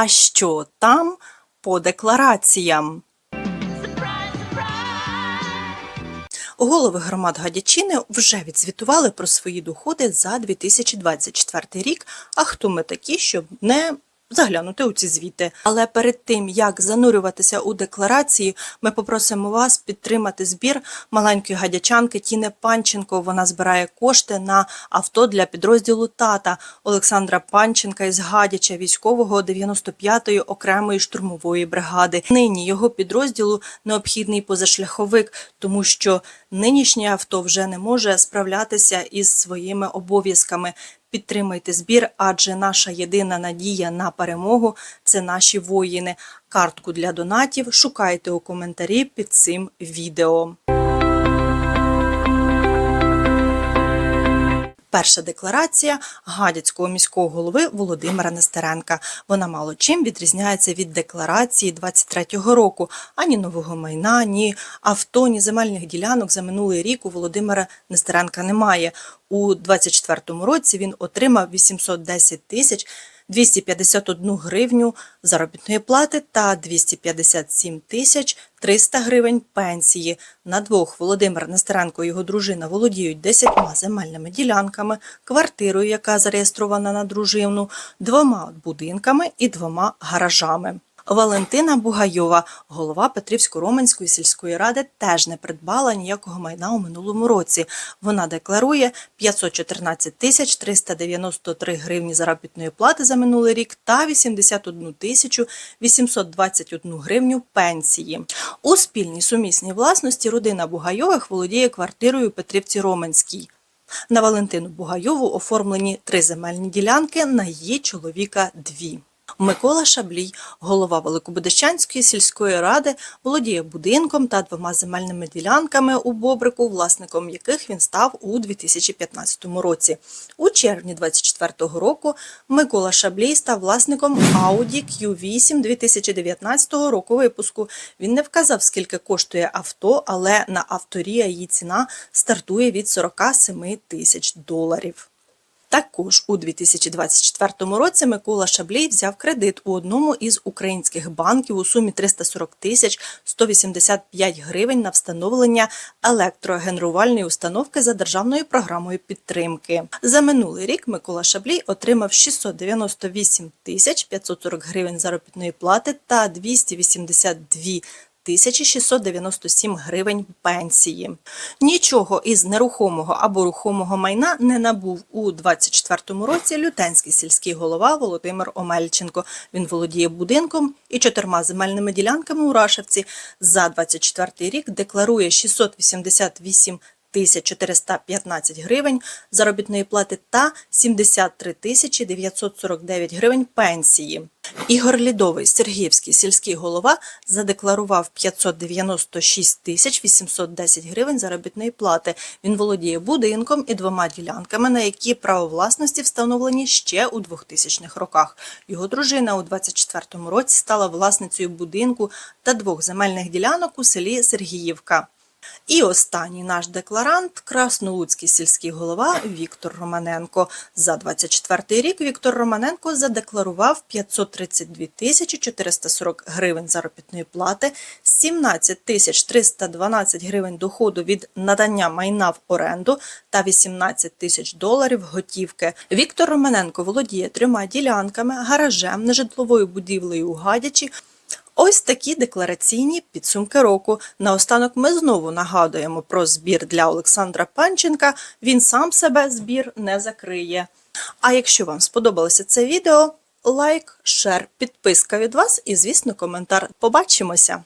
А що там по деклараціям? Голови громад Гадячини вже відзвітували про свої доходи за 2024 рік. А хто ми такі, щоб не заглянути у ці звіти? Але перед тим як занурюватися у декларації, ми попросимо вас підтримати збір маленької гадячанки Тіни Панченко. Вона збирає кошти на авто для підрозділу тата Олександра Панченка із Гадяча, військового 95-ї окремої штурмової бригади. Нині його підрозділу необхідний позашляховик, тому що нинішнє авто вже не може справлятися із своїми обов'язками. Підтримайте збір, адже наша єдина надія на перемогу це наші воїни. Картку для донатів шукайте у коментарі під цим відео. Перша декларація Гадяцького міського голови Володимира Нестеренка. Вона мало чим відрізняється від декларації 23-го року. Ані нового майна, ні авто, ні земельних ділянок за минулий рік у Володимира Нестеренка немає. У 24-му році він отримав 810 тисяч 251 гривню заробітної плати та 257 тисяч 300 гривень пенсії. На двох Володимир Нестеренко і його дружина володіють 10 земельними ділянками, квартирою, яка зареєстрована на дружину, двома будинками і двома гаражами. Валентина Бугайова, голова Петрівсько-Роменської сільської ради, теж не придбала ніякого майна у минулому році. Вона декларує 514 тисяч 393 гривні заробітної плати за минулий рік та 81 тисячу 821 гривню пенсії. У спільній сумісній власності родина Бугайових володіє квартирою Петрівці Роменській. На Валентину Бугайову оформлені три земельні ділянки, на її чоловіка дві. Микола Шаблій, голова Великобудищанської сільської ради, володіє будинком та двома земельними ділянками у Бобрику, власником яких він став у 2015 році. У червні 2024 року Микола Шаблій став власником Audi Q8 2019 року випуску. Він не вказав, скільки коштує авто, але на авторія її ціна стартує від 47 тисяч доларів. Також у 2024 році Микола Шаблій взяв кредит у одному із українських банків у сумі 340 тисяч 185 гривень на встановлення електрогенерувальної установки за державною програмою підтримки. За минулий рік Микола Шаблій отримав 698 тисяч 540 гривень заробітної плати та 282 1697 гривень пенсії. Нічого із нерухомого або рухомого майна не набув у 24-му році лютенський сільський голова Володимир Омельченко. Він володіє будинком і чотирма земельними ділянками у Рашевці. За 24 рік декларує 688 1415 гривень заробітної плати та 73 тисячі 949 гривень пенсії. Ігор Лідовий, Сергіївський сільський голова, задекларував 596 тисяч 810 гривень заробітної плати. Він володіє будинком і двома ділянками, на які право власності встановлені ще у 2000-х роках. Його дружина у 24-му році стала власницею будинку та двох земельних ділянок у селі Сергіївка. І останній наш декларант Краснолуцький сільський голова Віктор Романенко. За 24 рік Віктор Романенко задекларував 532 тисячі 440 гривень заробітної плати, 17 тисяч 312 гривень доходу від надання майна в оренду та 18 тисяч доларів готівки. Віктор Романенко володіє трьома ділянками, гаражем, нежитловою будівлею у Гадячі. Ось такі деклараційні підсумки року. Наостанок ми знову нагадуємо про збір для Олександра Панченка. Він сам себе збір не закриє. А якщо вам сподобалося це відео, лайк, шер, підписка від вас і, звісно, коментар. Побачимося!